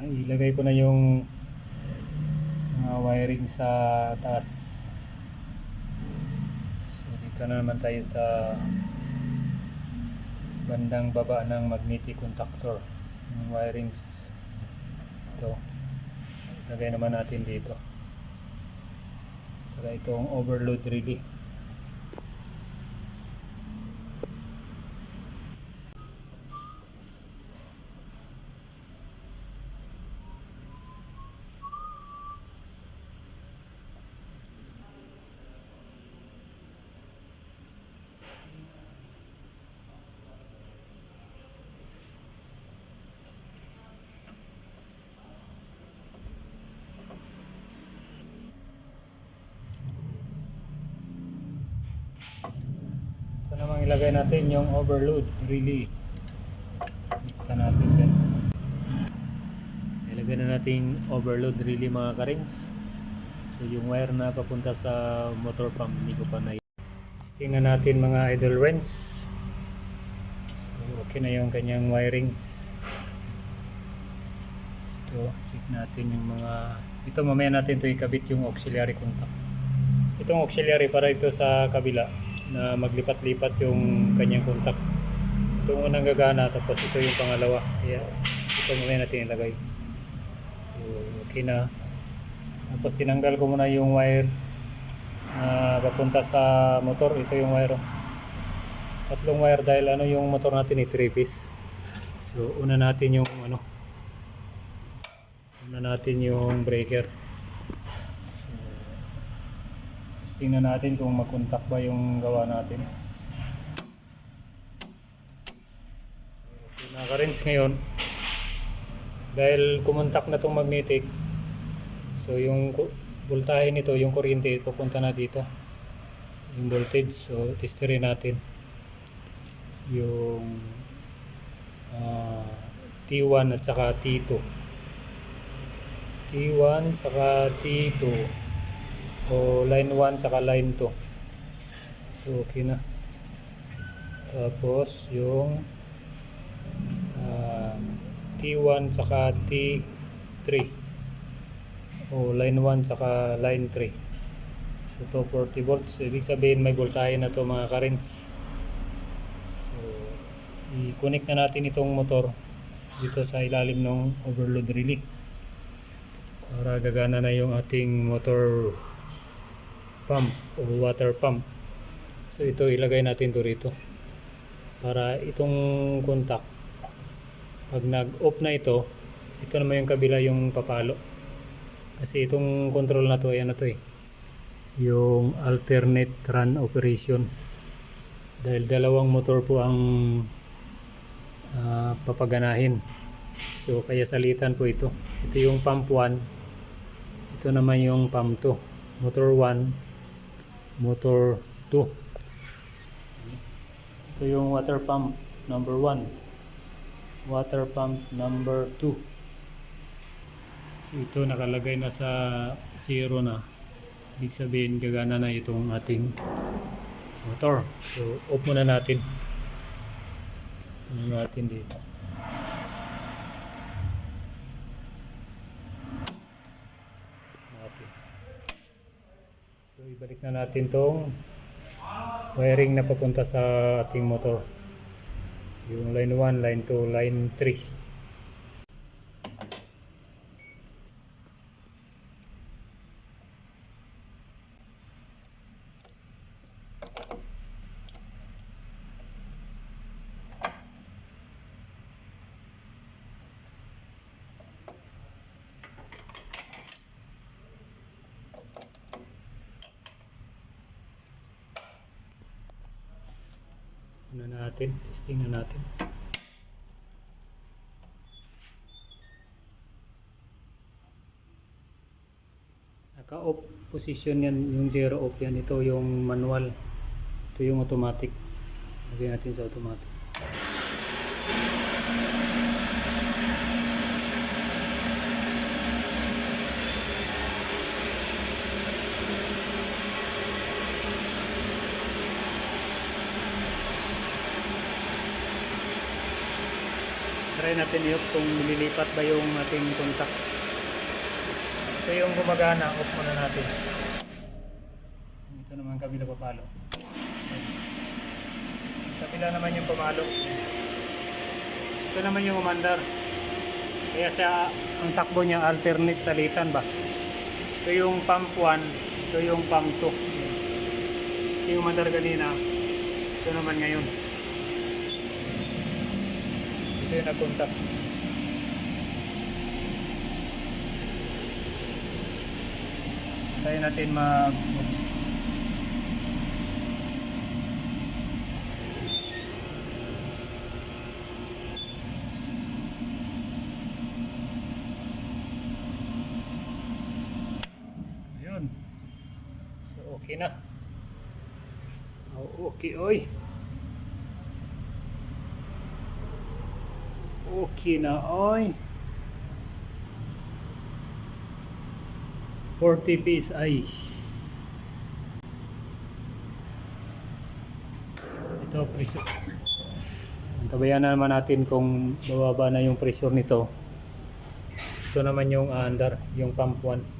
Ah, ilagay ko na yung mga wiring sa taas. So dito na naman tayo sa bandang baba ng magnetic contactor. Yung wiring ito. Ilagay naman natin dito. Saka itong overload relay. Ito namang ilagay natin yung overload relay. Dito natin din. Ilagay na natin overload relay mga karins. So yung wire na papunta sa motor pump hindi ko pa na Tingnan natin mga idle wrench. So okay na yung kanyang wirings. Ito, check natin yung mga ito mamaya natin ito ikabit yung auxiliary contact. Itong auxiliary para ito sa kabila na maglipat-lipat yung kanyang contact. Ito unang gagana tapos ito yung pangalawa. Kaya ito muna natin ilagay. So okay na. Tapos tinanggal ko muna yung wire na papunta sa motor. Ito yung wire. Tatlong wire dahil ano yung motor natin ay 3 piece. So una natin yung ano una natin yung breaker. Tapos tingnan natin kung mag-contact ba yung gawa natin. So, naka-rinse ngayon. Dahil kumontak na tong magnetic, so yung voltahe nito, yung kuryente, pupunta na dito. Yung voltage, so testerin natin. Yung ah, T1 at saka T2. T1 saka T2 o line 1 saka line 2 so okay na. Tapos yung ah, T1 saka T3 o line 1 saka line 3 so 240 volts. Ibig sabihin may voltahe na to mga currents so i-connect na natin itong motor dito sa ilalim ng overload relay. Para gagana na yung ating motor pump o water pump. So ito ilagay natin to rito. Para itong contact pag nag off na ito ito naman yung kabila yung papalo. Kasi itong control na to ay ano to eh yung alternate run operation. Dahil dalawang motor po ang ah, papaganahin. So kaya salitan po ito. Ito yung pump 1 ito naman yung pump 2 motor 1 motor 2 ito yung water pump number 1 water pump number 2 so ito nakalagay na sa 0 na. Ibig sabihin gagana na itong ating motor. So off muna natin. Ano natin dito natin. So ibalik na natin tong wiring na papunta sa ating motor. Yung line 1, line 2, line 3. Ano natin? Testing na natin. Naka-off position yan, yung zero off yan. Ito yung manual. Ito yung automatic. Lagyan natin sa automatic. Try natin i-off kung lilipat ba yung ating contact. Ito yung gumagana, off muna natin. Ito naman kabila papalo. Kabila naman yung pamalo. Ito naman yung umandar. Kaya siya, ang takbo niya alternate sa litan ba? Ito yung pump 1, ito yung pump 2. Ito yung umandar kanina. Ito naman ngayon. Ito yung nag-contact. Tayo natin mag Ayun. So okay na. Oh, okay, oy. Okay na, oy. 40 PSI. Ito, pressure. Tabayan na naman natin kung bababa na yung pressure nito. Ito naman yung under, yung pump 1.